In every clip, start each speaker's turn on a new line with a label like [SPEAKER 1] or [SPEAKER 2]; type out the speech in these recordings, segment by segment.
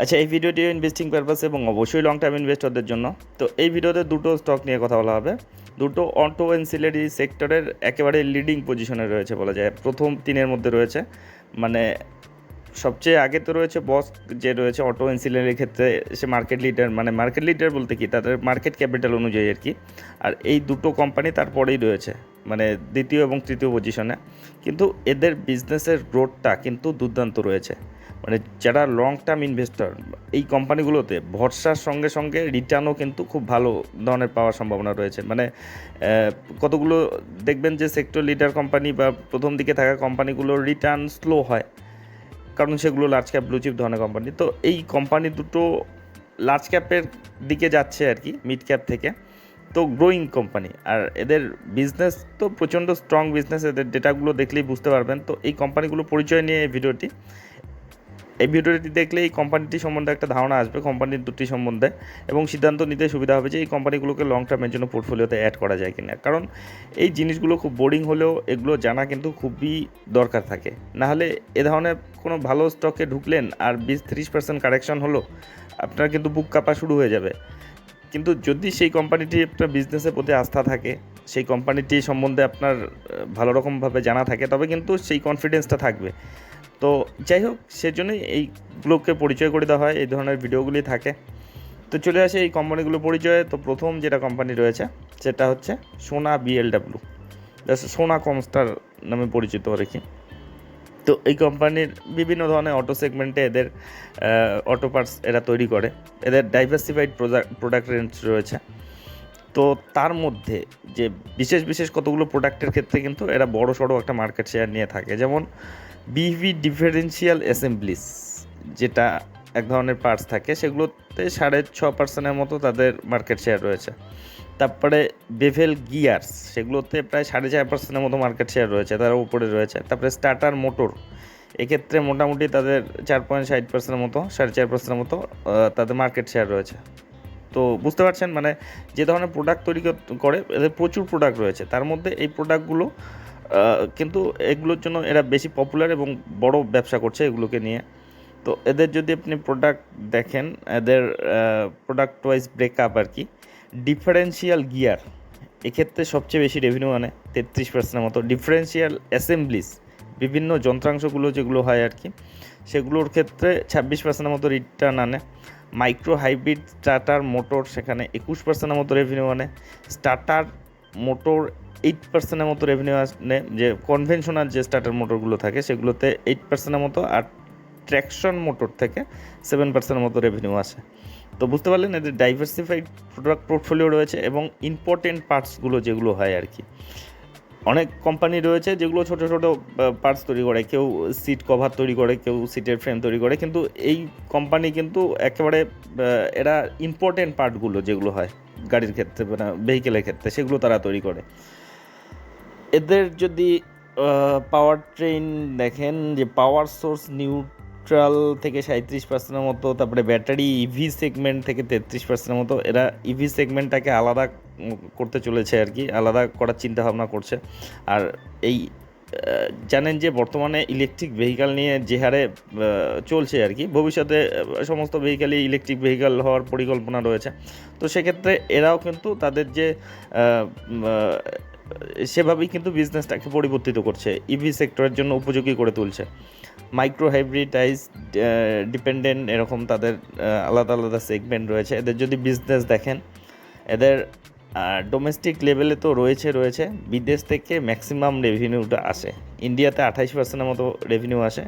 [SPEAKER 1] আচ্ছা এই ভিডিওটি ইনভেস্টিং পারপাস এবং অবশ্যই লং টার্ম ইনভেস্টরদের জন্য। তো এই ভিডিওতে দুটো স্টক নিয়ে কথা বলা হবে। দুটো অটো অ্যান্সিলারি সেক্টরের একেবারে লিডিং পজিশনে রয়েছে বলা যায়। প্রথম তিনের মধ্যে রয়েছে। মানে সবচেয়ে আগে তো রয়েছে বস যে রয়েছে অটো অ্যান্সিলারির ক্ষেত্রে, সে মার্কেট লিডার মানে মার্কেট লিডার বলতে কি? তাদের মার্কেট ক্যাপিটাল অনুযায়ী আর কি। আর এই দুটো কোম্পানি তারপরেই রয়েছে। মানে দ্বিতীয় এবং তৃতীয় পজিশনে কিন্তু এদের বিজনেসের গ্রোথটা কিন্তু দুর্দান্ত রয়েছে। মানে যারা লং টার্ম ইনভেস্টর এই কোম্পানিগুলোতে ভরসার সঙ্গে সঙ্গে রিটার্নও কিন্তু খুব ভালো ধরনের পাওয়ার সম্ভাবনা রয়েছে। মানে কতগুলো দেখবেন যে সেক্টর লিডার কোম্পানি বা প্রথম দিকে থাকা কোম্পানিগুলোর রিটার্ন স্লো হয়, কারণ সেগুলো লার্জ ক্যাপ ব্লুচিপ ধরনের কোম্পানি তো এই কোম্পানি দুটো লার্জ ক্যাপের দিকে যাচ্ছে আর কি মিড ক্যাপ থেকে। তো গ্রোয়িং কোম্পানি আর এদের বিজনেস তো প্রচণ্ড স্ট্রং বিজনেস এদের ডেটাগুলো দেখলেই বুঝতে পারবেন। তো এই কোম্পানিগুলো পরিচয় নিয়ে এই ভিডিওটি এই ভিডিওটি দেখলে এই কোম্পানিটি সম্বন্ধে একটা ধারণা আসবে কোম্পানির দুটি সম্বন্ধে। এবং সিদ্ধান্ত নিতে সুবিধা হবে যে এই কোম্পানিগুলোকে লং টার্মের জন্য পোর্টফোলিওতে অ্যাড করা যায় কিনা। কারণ এই জিনিসগুলো খুব বোরিং হলেও এগুলো জানা কিন্তু খুবই দরকার থাকে। নাহলে এ ধরনের কোনো ভালো স্টকে ঢুকলেন আর বিশ ত্রিশ পার্সেন্ট কারেকশন হলো, আপনার কিন্তু বুক কাপা শুরু হয়ে যাবে। কিন্তু যদি সেই কোম্পানিটি আপনার বিজনেসের প্রতি আস্থা থাকে, সেই কোম্পানিটি সম্বন্ধে আপনার ভালো রকমভাবে জানা থাকে, তবে কিন্তু সেই কনফিডেন্সটা থাকবে। তো যাই হোক, সেজন্যই এইগুলোকে পরিচয় করে দেওয়া হয়, এই ধরনের ভিডিওগুলি থাকে। তো চলে আসে এই কোম্পানিগুলো পরিচয়ে। তো প্রথম যেটা কোম্পানি রয়েছে, সেটা হচ্ছে সোনা বিএলডাব্লিউ সোনা কমস্টার নামে পরিচিত আর কি। তো এই কোম্পানির বিভিন্ন ধরনের অটো সেগমেন্টে এদের অটো পার্টস এরা তৈরি করে। এদের ডাইভার্সিফাইড প্রোডাক্ট রেঞ্জ রয়েছে। তো তার মধ্যে যে বিশেষ বিশেষ কতগুলো প্রোডাক্টের ক্ষেত্রে কিন্তু এরা বড় সড়ো একটা মার্কেট শেয়ার নিয়ে থাকে। যেমন বিভি ডিফারেন্সিয়াল অ্যাসেম্বলিস যেটা এক ধরনের পার্টস থাকে, সেগুলোতে সাড়ে ছ পার্সেন্টের মতো তাদের মার্কেট শেয়ার রয়েছে। তারপরে বেভেল গিয়ার্স সেগুলোতে প্রায় সাড়ে চার পার্সেন্টের মতো মার্কেট শেয়ার রয়েছে, তারা উপরে রয়েছে। তারপরে স্টার্টার মোটর এক্ষেত্রে মোটামুটি তাদের চার পয়েন্ট ষাট পার্সেন্টের মতো, সাড়ে চার পার্সেন্টের মতো তাদের মার্কেট শেয়ার রয়েছে। তো বুঝতে পারছেন? মানে যে ধরনের প্রোডাক্ট তৈরি কর- এদের প্রচুর প্রোডাক্ট রয়েছে। তার মধ্যে এই প্রোডাক্টগুলো কিন্তু এগুলোর জন্য এরা বেশি পপুলার এবং বড় ব্যবসা করছে এগুলোকে নিয়ে। তো এদের যদি আপনি প্রোডাক্ট দেখেন, এদের প্রোডাক্ট ওয়াইজ ব্রেকআপ আর কি ডিফারেন্সিয়াল গিয়ার এক্ষেত্রে সবচেয়ে বেশি রেভিনিউ আনে তেত্রিশ পার্সেন্টের মতো। ডিফারেন্সিয়াল অ্যাসেম্বলিস বিভিন্ন যন্ত্রাংশগুলো যেগুলো হয় আর কি, সেগুলোর ক্ষেত্রে ছাব্বিশ পার্সেন্টের মতো রিটার্ন আনে। মাইক্রো হাইব্রিড স্টার্টার মোটর সেখানে একুশ পার্সেন্টের মতো রেভিনিউ আনে। স্টার্টার মোটর এইট পার্সেন্টের মতো রেভিনিউ আনে যে কনভেনশনাল যে স্টার্টার মোটরগুলো থাকে, সেগুলোতে এইট পার্সেন্টের মতো আর ট্র্যাকশন মোটর থেকে সেভেন পার্সেন্টের মতো রেভিনিউ আসে। তো বুঝতে পারলেন, এদের ডাইভার্সিফাইড প্রোডাক্ট পোর্টফোলিও রয়েছে এবং ইম্পর্টেন্ট পার্টসগুলো যেগুলো হয় আর কি। অনেক কোম্পানি রয়েছে যেগুলো ছোট ছোট পার্টস তৈরি করে, কেউ সিট কভার তৈরি করে, কেউ সিটের ফ্রেম তৈরি করে, কিন্তু এই কোম্পানি কিন্তু একেবারে এরা ইম্পর্টেন্ট পার্টগুলো যেগুলো হয় গাড়ির ক্ষেত্রে ভেহিকেলের ক্ষেত্রে, সেগুলো তারা তৈরি করে। এদের যদি পাওয়ার ট্রেন দেখেন যে পাওয়ার সোর্স নিউট্রাল থেকে সাঁত্রিশ পার্সেন্টের মতো, তারপরে ব্যাটারি ইভি সেগমেন্ট থেকে তেত্রিশ পার্সেন্টের মতো, এরা ইভি সেগমেন্টটাকে আলাদা করতে চলেছে আর কি, আলাদা করার চিন্তা ভাবনা করছে। আর এই জানেন যে বর্তমানে ইলেকট্রিক ভেহিকাল নিয়ে যে হারে চলছে আর কি, ভবিষ্যতে সমস্ত ভেহিকালই ইলেকট্রিক ভেহিকাল হওয়ার পরিকল্পনা রয়েছে। তো সেক্ষেত্রে এরাও কিন্তু তাদের যে সেভাবেই কিন্তু বিজনেসটাকে পরিবর্তিত করছে। ইভি সেক্টরের জন্য উপযোগী করে তুলছে। মাইক্রো হাইব্রিডাইজ ডিপেন্ডেন্ট এরকম তাদের আলাদা আলাদা সেগমেন্ট রয়েছে। এদের যদি বিজনেস দেখেন, এদের ডোমেস্টিক লেভেলে তো রয়েছে রয়েছে। বিদেশ থেকে ম্যাক্সিমাম রেভিনিউটা আসে। ইন্ডিয়াতে আঠাইশ পার্সেন্টের মতো রেভিনিউ আসে।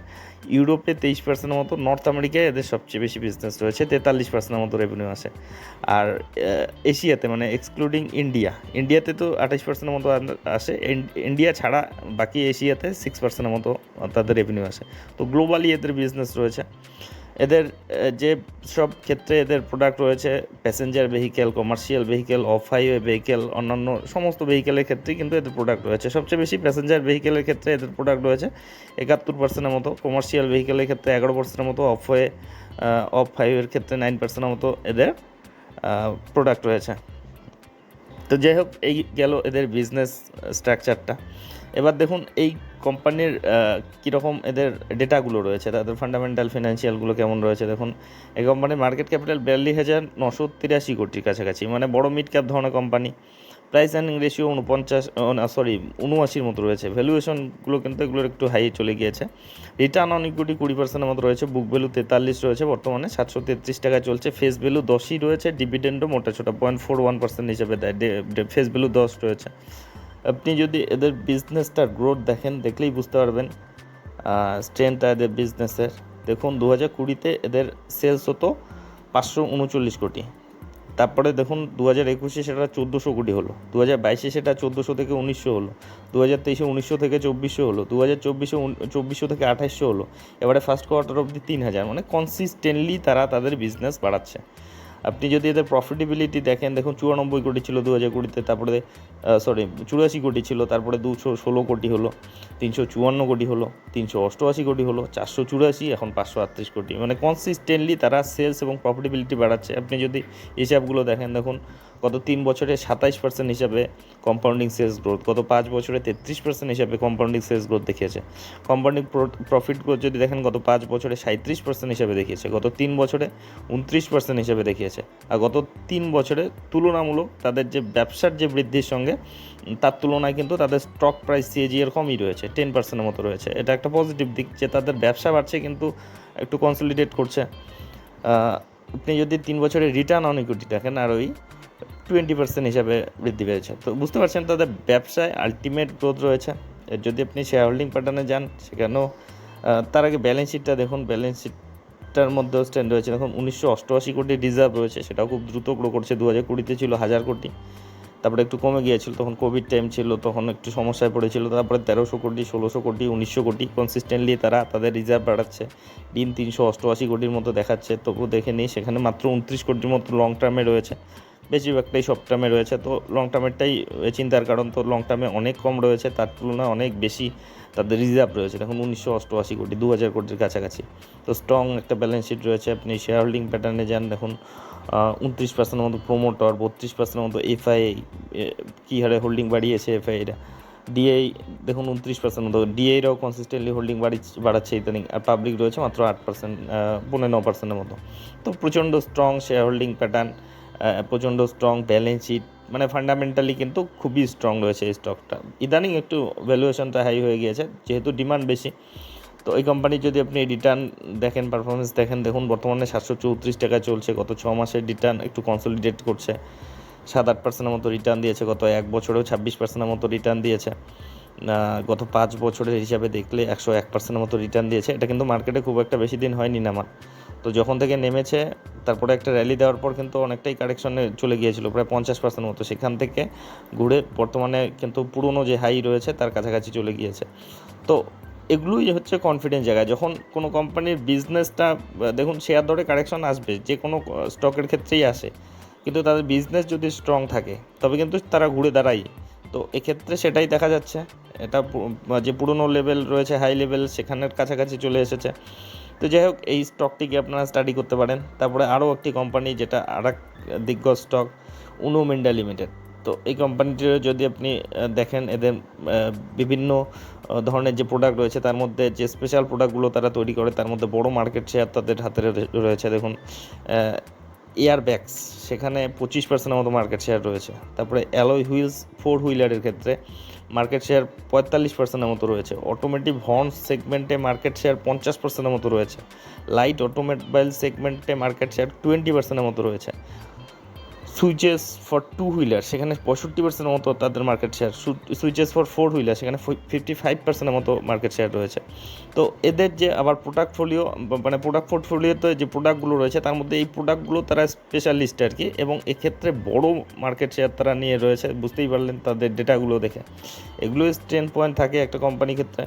[SPEAKER 1] ইউরোপে তেইশ পার্সেন্টের মতো নর্থ আমেরিকায় এদের সবচেয়ে বেশি বিজনেস রয়েছে, তেতাল্লিশ পার্সেন্টের মতো রেভিনিউ আসে। আর এশিয়াতে মানে এক্সক্লুডিং ইন্ডিয়া ইন্ডিয়াতে তো আঠাইশ পার্সেন্টের মতো আসে। ইন্ডিয়া ছাড়া বাকি এশিয়াতে সিক্স পার্সেন্টের মতো তাদের রেভিনিউ আসে। তো গ্লোবালি এদের বিজনেস রয়েছে। এদের যে সব ক্ষেত্রে এদের প্রোডাক্ট রয়েছে passenger vehicle commercial vehicle off highway vehicle অন্যান্য সমস্ত ভেহিকেলের ক্ষেত্রে কিন্তু এদের প্রোডাক্ট রয়েছে। সবচেয়ে বেশি প্যাসেঞ্জার ভেহিকেলের ক্ষেত্রে এদের প্রোডাক্ট রয়েছে একাত্তর পার্সেন্টের মতো কমার্শিয়াল ভেহিকেলের ক্ষেত্রে এগারো পার্সেন্টের মতো অফ ওয়ে অফ হাইওয়ের ক্ষেত্রে নাইন পার্সেন্টের মতো এদের প্রোডাক্ট রয়েছে। তো যাই হোক, এই গেল এদের বিজনেস স্ট্রাকচারটা এবার দেখুন, এই কোম্পানির কীরকম এদের ডেটাগুলো রয়েছে, তাদের ফান্ডামেন্টাল ফিনান্সিয়ালগুলো কেমন রয়েছে? দেখুন, এই কোম্পানির মার্কেট ক্যাপিটাল বিয়াল্লিশ হাজার নশো তিরাশি কোটির কাছাকাছি মানে বড় মিড ক্যাপ ধরনের কোম্পানি। প্রাইস আর্নিং রেশিও উনপঞ্চাশ সরি উনআশির মতো রয়েছে। ভ্যালুয়েশনগুলো কিন্তু এগুলোর একটু হাই চলে গিয়েছে। রিটার্ন অন ইকুইটি কুড়ি পার্সেন্টের মতো রয়েছে বুক ভ্যালু তেতাল্লিশ রয়েছে, বর্তমানে সাতশো তেত্রিশ টাকা চলছে। ফেস ভ্যালু দশই রয়েছে ডিভিডেন্ডও মোটা ছোটা পয়েন্ট ফোর ওয়ান পার্সেন্ট হিসেবে দেয় ফেস ভ্যালু দশ রয়েছে। আপনি যদি এদের বিজনেসটার গ্রোথ দেখেন, দেখলেই বুঝতে পারবেন স্ট্রেংথটা এদের বিজনেসের দেখুন দু হাজার কুড়িতে এদের সেলস হতো পাঁচশো উনচল্লিশ কোটি। তারপরে দেখুন দু হাজার একুশে সেটা চোদ্দোশো কোটি হলো। দু হাজার বাইশে সেটা চোদ্দোশো থেকে উনিশশো হলো। দু হাজার তেইশে উনিশশো থেকে চব্বিশশো হলো। দু হাজার চব্বিশে চব্বিশশো থেকে আঠাশশো হলো। এবারে ফার্স্ট কোয়ার্টার অবধি তিন হাজার মানে কনসিস্টেন্টলি তারা তাদের বিজনেস বাড়াচ্ছে। আপনি যদি এদের প্রফিটেবিলিটি দেখেন, দেখুন চুরানব্বই কোটি ছিল দু হাজার কোটিতে, তারপরে সরি চুরাশি কোটি ছিল, তারপরে দুশো ষোলো কোটি হলো, তিনশো চুয়ান্ন কোটি হলো, তিনশো অষ্টআশি কোটি হলো, চারশো চুরাশি, এখন পাঁচশো আটত্রিশ কোটি। মানে কনসিস্টেন্টলি তারা সেলস এবং প্রফিটেবিলিটি বাড়াচ্ছে। আপনি যদি হিসাবগুলো দেখেন, দেখুন গত তিন বছরে সাতাইশ পার্সেন্ট হিসাবে কম্পাউন্ডিং সেলস গ্রোথ গত পাঁচ বছরে তেত্রিশ পার্সেন্ট হিসাবে কম্পাউন্ডিং সেলস গ্রোথ দেখিয়েছে। কম্পাউন্ডিং প্রফিট গ্রোথ যদি দেখেন, গত পাঁচ বছরে সাঁত্রিশ পার্সেন্ট হিসাবে দেখিয়েছে, গত তিন বছরে উনত্রিশ পার্সেন্ট হিসাবে দেখিয়েছে। আর গত তিন বছরে তুলনামূলক তাদের যে ব্যবসার যে বৃদ্ধির সঙ্গে, তার তুলনায় কিন্তু তাদের স্টক প্রাইস সিএজি এর কমই রয়েছে টেন পার্সেন্টের মতো রয়েছে। এটা একটা পজিটিভ দিক যে তাদের ব্যবসা বাড়ছে কিন্তু একটু কনসলিডেট করছে। আপনি যদি তিন বছরের রিটার্ন অন দেখেন, আর ওই টোয়েন্টি পার্সেন্ট হিসাবে বৃদ্ধি পেয়েছে। তো বুঝতে পারছেন তাদের ব্যবসায় আলটিমেট গ্রোথ রয়েছে। যদি আপনি শেয়ার হোল্ডিং প্যাটার্নে যান, সেখানেও তার আগে ব্যালেন্স শিটটা দেখুন ব্যালেন্স শিটটার মধ্যেও স্ট্যান্ড রয়েছে। দেখুন, উনিশশো অষ্টআশি কোটি রিজার্ভ রয়েছে, সেটাও খুব দ্রুত গ্রো করছে। দু হাজার কুড়িতে ছিল হাজার কোটি, তারপরে একটু কমে গিয়েছিল, তখন কোভিড টাইম ছিল, তখন একটু সমস্যায় পড়েছিল, তারপরে তেরোশো কোটি, ষোলোশো কোটি, উনিশশো কোটি কনসিস্টেন্টলি তারা তাদের রিজার্ভ বাড়াচ্ছে। দিন তিনশো অষ্টআশি কোটির মতো দেখাচ্ছে তবু দেখে নিই, সেখানে মাত্র উনত্রিশ কোটির মতো লং টার্মে রয়েছে। বেশিরভাগটাই শর্ট টার্মে রয়েছে। তো লং টার্মেরটাই চিন্তার কারণ। তো লং টার্মে অনেক কম রয়েছে, তার তুলনায় অনেক বেশি তাদের রিজার্ভ রয়েছে। দেখুন, উনিশশো অষ্টআশি কোটি, দু হাজার কোটির কাছাকাছি। তো স্ট্রং একটা ব্যালেন্স শিট রয়েছে। আপনি শেয়ার হোল্ডিং প্যাটার্নে যান, দেখুন উনত্রিশ পার্সেন্টের মতো প্রোমোটর বত্রিশ পার্সেন্টের মতো এফআই কী হারে হোল্ডিং বাড়িয়েছে এফআইরা ডিআই দেখুন, উনত্রিশ পার্সেন্ট মতো। ডিআইরাও কনসিস্টেন্টলি হোল্ডিং বাড়ি, বাড়াচ্ছে ইদানিং। আর পাবলিক রয়েছে মাত্র আট পার্সেন্ট পনেরো ন পার্সেন্টের মতো। তো প্রচণ্ড স্ট্রং শেয়ার হোল্ডিং প্যাটার্ন প্রচণ্ড স্ট্রং ব্যালেন্স শিট মানে ফান্ডামেন্টালি কিন্তু খুবই স্ট্রং রয়েছে এই স্টকটা ইদানিং একটু ভ্যালুয়েশনটা হাই হয়ে গিয়েছে, যেহেতু ডিমান্ড বেশি। তো এই কোম্পানির যদি আপনি রিটার্ন দেখেন পারফরমেন্স দেখেন, দেখুন বর্তমানে সাতশো চৌত্রিশ টাকা চলছে, গত ছ মাসের রিটার্ন একটু কনসলিডেট করছে। সাত আট পার্সেন্টের মতো রিটার্ন দিয়েছে, গত এক বছরেও ছাব্বিশ পার্সেন্টের মতো রিটার্ন দিয়েছে। গত পাঁচ বছরের হিসাবে দেখলে একশো এক পার্সেন্টের মতো রিটার্ন দিয়েছে। এটা কিন্তু মার্কেটে খুব একটা বেশি দিন হয়নি নামার তো যখন থেকে নেমেছে, তারপরে একটা র্যালি দেওয়ার পর কিন্তু অনেকটাই কারেকশনে চলে গিয়েছিল, প্রায় পঞ্চাশ পার্সেন্ট মতো। সেখান থেকে ঘুরে বর্তমানে কিন্তু পুরনো যে হাই রয়েছে, তার কাছাকাছি চলে গিয়েছে। তো এগুলোই হচ্ছে কনফিডেন্স জায়গা। যখন কোনো কোম্পানির বিজনেসটা দেখুন শেয়ার দরে কারেকশন আসবে, যে কোনো স্টকের ক্ষেত্রেই আসে। কিন্তু তাদের বিজনেস যদি স্ট্রং থাকে, তবে কিন্তু তারা ঘুরে দাঁড়ায়। তো এক্ষেত্রে সেটাই দেখা যাচ্ছে। এটা যে পুরনো লেভেল রয়েছে হাই লেভেল সেখানের কাছাকাছি চলে এসেছে। তো যাই হোক, এই স্টকটিকে আপনারা স্টাডি করতে পারেন। তারপরে আরও একটি কোম্পানি যেটা আর এক দিগ্গজ স্টক উনো মিন্ডা লিমিটেড তো এই কোম্পানিটির যদি আপনি দেখেন, এদের বিভিন্ন ধরনের যে প্রোডাক্ট রয়েছে, তার মধ্যে যে স্পেশাল প্রোডাক্টগুলো তারা তৈরি করে, তার মধ্যে বড় মার্কেট শেয়ার তাদের হাতে রয়েছে। দেখুন এয়ার ব্যাগস সেখানে পঁচিশ পার্সেন্টের মতো মার্কেট শেয়ার রয়েছে। তারপরে অ্যালয় হুইলস ফোর হুইলারের ক্ষেত্রে মার্কেট শেয়ার পঁয়তাল্লিশ পার্সেন্টের মতো রয়েছে। অটোমেটিভ হর্ন সেগমেন্টে মার্কেট শেয়ার পঞ্চাশ পার্সেন্টের মতো রয়েছে। লাইট অটোমোবাইল সেগমেন্টে মার্কেট শেয়ার টোয়েন্টি পার্সেন্টের মতো রয়েছে। সুইচেস ফর টু হুইলার সেখানে পঁয়ষট্টি পার্সেন্টের মতো তাদের market share switches for four wheeler সেখানে ফিফটি ফাইভ পার্সেন্টের মতো মার্কেট শেয়ার রয়েছে। তো এদের যে আবার প্রোডাক্ট ফোলিও মানে প্রোডাক্ট পোর্টফোলিওতে যে প্রোডাক্টগুলো রয়েছে, তার মধ্যে এই প্রোডাক্টগুলো তারা স্পেশালিস্ট আর কি, এবং এক্ষেত্রে বড় মার্কেট শেয়ার তারা নিয়ে রয়েছে, বুঝতেই পারলেন তাদের ডেটাগুলো দেখে। এগুলো স্ট্রেন পয়েন্ট থাকে একটা কোম্পানির ক্ষেত্রে।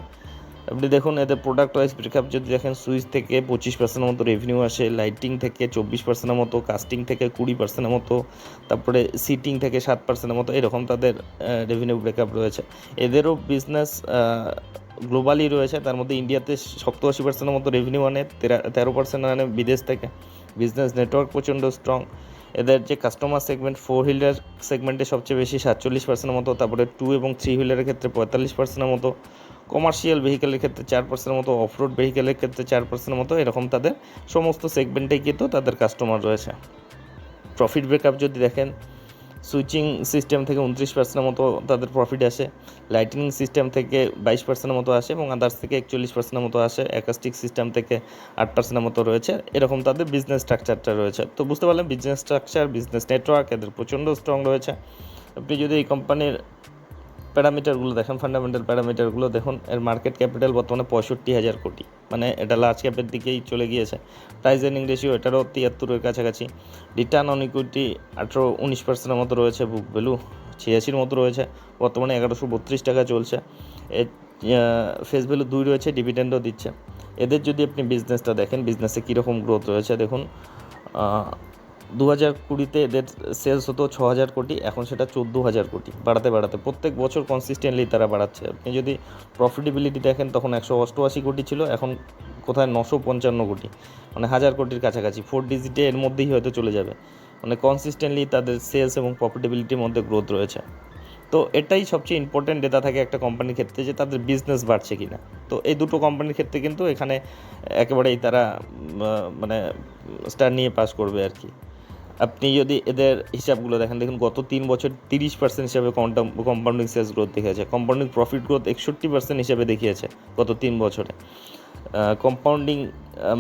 [SPEAKER 1] আপনি দেখুন এদের প্রোডাক্ট ওয়াইজ ব্রেকআপ যদি দেখেন সুইচ থেকে পঁচিশ পার্সেন্টের মতো রেভিনিউ আসে লাইটিং থেকে চব্বিশ পার্সেন্টের মতো কাস্টিং থেকে কুড়ি পার্সেন্টের মতো, তারপরে সিটিং থেকে সাত পার্সেন্টের মতো, এরকম তাদের রেভিনিউ ব্রেকআপ রয়েছে। এদেরও বিজনেস গ্লোবালি রয়েছে, তার মধ্যে ইন্ডিয়াতে সপ্তাশি পার্সেন্টের মতো রেভিনিউ আনে, তেরো পার্সেন্ট আনে বিদেশ থেকে। বিজনেস নেটওয়ার্ক প্রচণ্ড স্ট্রং এদের যে কাস্টমার সেগমেন্ট ফোর হুইলার সেগমেন্টে সবচেয়ে বেশি সাতচল্লিশ পার্সেন্টের মতো, তারপরে টু এবং থ্রি হুইলারের ক্ষেত্রে পঁয়তাল্লিশ পার্সেন্টের মতো। কমার্শিয়াল ভেহিকেলের ক্ষেত্রে চার পার্সেন্টের মতো অফরোড ভেহিকেলের ক্ষেত্রে চার পার্সেন্টের মতো, এরকম তাদের সমস্ত সেগমেন্টেই কিন্তু তাদের কাস্টমার রয়েছে। প্রফিট ব্রেকআপ যদি দেখেন সুইচিং সিস্টেম থেকে উনত্রিশ পার্সেন্টের মতো তাদের প্রফিট আসে লাইটিং সিস্টেম থেকে বাইশ পার্সেন্টের মতো আসে এবং আদার্স থেকে একচল্লিশ পার্সেন্টের মতো আসে অ্যাকাস্টিক সিস্টেম থেকে আট পার্সেন্টের মতো রয়েছে, এরকম তাদের বিজনেস স্ট্রাকচারটা রয়েছে। তো বুঝতে পারলেন বিজনেস স্ট্রাকচার বিজনেস নেটওয়ার্ক এদের প্রচণ্ড স্ট্রং রয়েছে। আপনি যদি এই কোম্পানির প্যারামিটারগুলো দেখেন ফান্ডামেন্টাল প্যারামিটারগুলো দেখুন, এর মার্কেট ক্যাপিটাল বর্তমানে পঁয়ষট্টি হাজার কোটি। মানে এটা লার্জ ক্যাপের দিকেই চলে গিয়েছে। প্রাইস এর্নিং রেশিও এটারও তিয়াত্তরের কাছাকাছি। রিটার্ন অন ইকুইটি আঠেরো উনিশ পার্সেন্টের মতো রয়েছে বুক ভ্যালু ছিয়াশির মতো রয়েছে। বর্তমানে এগারোশো বত্রিশ টাকা চলছে। এর ফেস ভ্যালু দুই রয়েছে ডিভিডেন্ডও দিচ্ছে। এদের যদি আপনি বিজনেসটা দেখেন বিজনেসে কীরকম গ্রোথ রয়েছে দেখুন দু হাজার কুড়িতে এদের সেলস হতো ছ হাজার কোটি, এখন সেটা চোদ্দ হাজার কোটি, বাড়াতে বাড়াতে। প্রত্যেক বছর কনসিস্টেন্টলি তারা বাড়াচ্ছে। আপনি যদি প্রফিটেবিলিটি দেখেন, তখন একশো অষ্টআশি কোটি ছিল, এখন কোথায় নশো পঞ্চান্ন কোটি। মানে হাজার কোটির কাছাকাছি। ফোর ডিজিটে এর মধ্যেই হয়তো চলে যাবে। মানে কনসিস্টেন্টলি তাদের সেলস এবং প্রফিটেবিলিটির মধ্যে গ্রোথ রয়েছে। তো এটাই সবচেয়ে ইম্পর্টেন্ট ডেটা থাকে একটা কোম্পানির ক্ষেত্রে যে তাদের বিজনেস বাড়ছে কি না তো এই দুটো কোম্পানির ক্ষেত্রে কিন্তু এখানে একেবারেই তারা মানে স্টার নিয়ে পাস করবে আর কি। আপনি যদি এদের হিসাবগুলো দেখেন, দেখুন গত তিন বছর তিরিশ পার্সেন্ট হিসাবে কম্পাউন্ডিং সেলস গ্রোথ দেখিয়েছে। কম্পাউন্ডিং প্রফিট গ্রোথ একষট্টি পার্সেন্ট হিসাবে দেখিয়েছে গত তিন বছরে। কম্পাউন্ডিং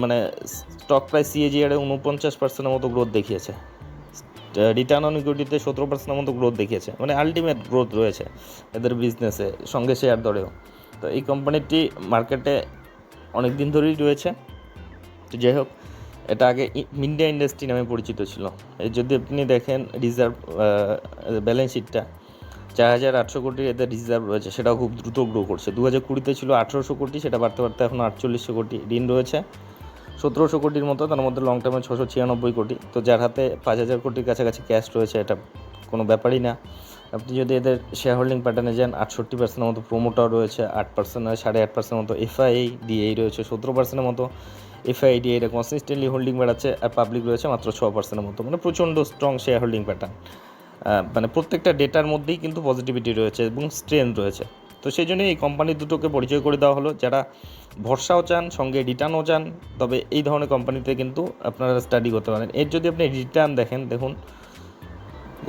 [SPEAKER 1] মানে স্টক প্রাইস সিএজিআরে উনপঞ্চাশ পার্সেন্টের মতো গ্রোথ দেখিয়েছে। রিটার্ন অন ইকুইটিতে সতেরো পার্সেন্টের মতো গ্রোথ দেখিয়েছে। মানে আলটিমেট গ্রোথ রয়েছে এদের বিজনেসে সঙ্গে শেয়ার দরেও। তো এই কোম্পানিটি মার্কেটে অনেক দিন ধরেই রয়েছে। তো যাই হোক এটা আগে ইন্ডিয়া ইন্ডাস্ট্রি নামে পরিচিত ছিল। যদি আপনি দেখেন রিজার্ভ ব্যালেন্স শিটটা চার হাজার আটশো কোটির এদের রিজার্ভ রয়েছে, সেটাও খুব দ্রুত গ্রো করছে। দু হাজার কুড়িতে ছিল আঠেরোশো কোটি, সেটা বাড়তে বাড়তে এখন আটচল্লিশশো কোটি ঋণ রয়েছে। সতেরোশো কোটির মতো, তার মধ্যে লং টার্মে ছশো ছিয়ানব্বই কোটি। তো যার হাতে পাঁচ হাজার কোটির কাছাকাছি ক্যাশ রয়েছে, এটা কোনো ব্যাপারই না। আপনি যদি এদের শেয়ার হোল্ডিং প্যাটার্নে যান, আটষট্টি পার্সেন্টের মতো প্রোমোটার রয়েছে, আট পার্সেন্ট সাড়ে আট পার্সেন্টের মতো এফআইআই ডিএই রয়েছে, সতেরো পার্সেন্টের মতো এফআইআই এরকম কনসিস্টেন্টলি হোল্ডিং বাড়াচ্ছে আর পাবলিক রয়েছে মাত্র ছ পার্সেন্টের মতো। মানে প্রচণ্ড স্ট্রং শেয়ার হোল্ডিং প্যাটার্ন মানে প্রত্যেকটা ডেটার মধ্যেই কিন্তু পজিটিভিটি রয়েছে এবং স্ট্রেন রয়েছে। তো সেই জন্যই এই কোম্পানি দুটোকে পরিচয় করে দেওয়া হলো। যারা ভরসাও চান, সঙ্গে রিটার্নও চান, তবে এই ধরনের কোম্পানিতে কিন্তু আপনারা স্টাডি করতে পারেন। এর যদি আপনি রিটার্ন দেখেন, দেখুন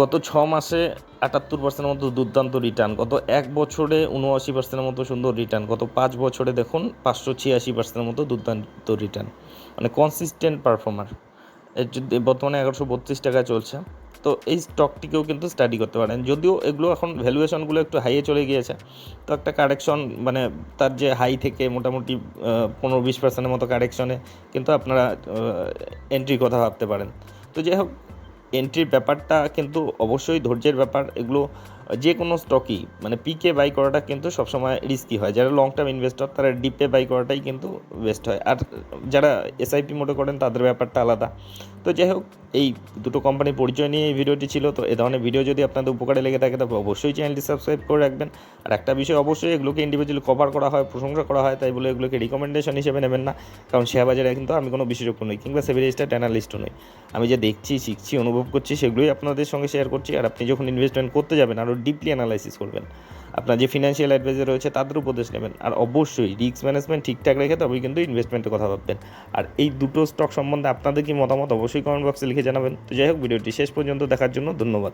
[SPEAKER 1] গত ছ মাসে আটাত্তর পার্সেন্টের মতো দুর্দান্ত রিটার্ন গত এক বছরে উনআশি পার্সেন্টের মতো সুন্দর রিটার্ন গত পাঁচ বছরে দেখুন পাঁচশো ছিয়াশি পার্সেন্টের মতো দুর্দান্ত রিটার্ন মানে কনসিস্টেন্ট পারফর্মার বর্তমানে এগারোশো বত্রিশ টাকা চলছে, তো এই স্টকটিকেও কিন্তু স্টাডি করতে পারেন। যদিও এগুলো এখন ভ্যালুয়েশনগুলো একটু হাইয়ে চলে গিয়েছে, তো একটা কারেকশন মানে তার যে হাই থেকে মোটামুটি পনেরো বিশ পার্সেন্টের মতো কারেকশনে কিন্তু আপনারা এন্ট্রি কথা ভাবতে পারেন। তো যাই হোক এন্ট্রির ব্যাপারটা কিন্তু অবশ্যই ধৈর্যের ব্যাপার। এগুলো যে কোনো স্টকই মানে পিকে বাই করাটা কিন্তু সবসময় রিস্কি হয়। যারা লং টার্ম ইনভেস্টর তারা ডিপে বাই করাটাই কিন্তু বেস্ট হয়। আর যারা এসআইপি মোটে করেন, তাদের ব্যাপারটা আলাদা। তো যাই হোক, এই দুটো কোম্পানির পরিচয় নিয়ে এই ভিডিওটি ছিল। তো এ ধরনের ভিডিও যদি আপনাদের উপকারে লেগে থাকে তবে অবশ্যই চ্যানেলটি সাবস্ক্রাইব করে রাখবেন। আর একটা বিষয় অবশ্যই, এগুলোকে ইন্ডিভিজুয়ালি কভার করা হয়, প্রশংসা করা হয়, তাই বলে এগুলোকে রিকমেন্ডেশন হিসেবে নেবেন না। কারণ শেয়ার বাজারে কিন্তু আমি কোনো বিশেষজ্ঞ নই, কিংবা সেভি রেজিস্টার্ড অ্যানালিস্টও নই। আমি যে দেখছি, শিখছি, অনুভব করছি, সেগুলোই আপনাদের সঙ্গে শেয়ার করছি। আর আপনি যখন ইনভেস্টমেন্ট করতে যাবেন, আরও ডিপলি অ্যানালাইসিস করবেন। আপনার যে ফিনান্সিয়াল অ্যাডভাইজার রয়েছে, তাদের উপদেশ নেবেন। আর অবশ্যই রিস্ক ম্যানেজমেন্ট ঠিকঠাক রেখে তবেই কিন্তু ইনভেস্টমেন্টের কথা ভাববেন। আর এই দুটো স্টক সম্বন্ধে আপনাদের কি মতামত অবশ্যই কমেন্ট বক্সে লিখে জানাবেন। তো যাই হোক, ভিডিওটি শেষ পর্যন্ত দেখার জন্য ধন্যবাদ।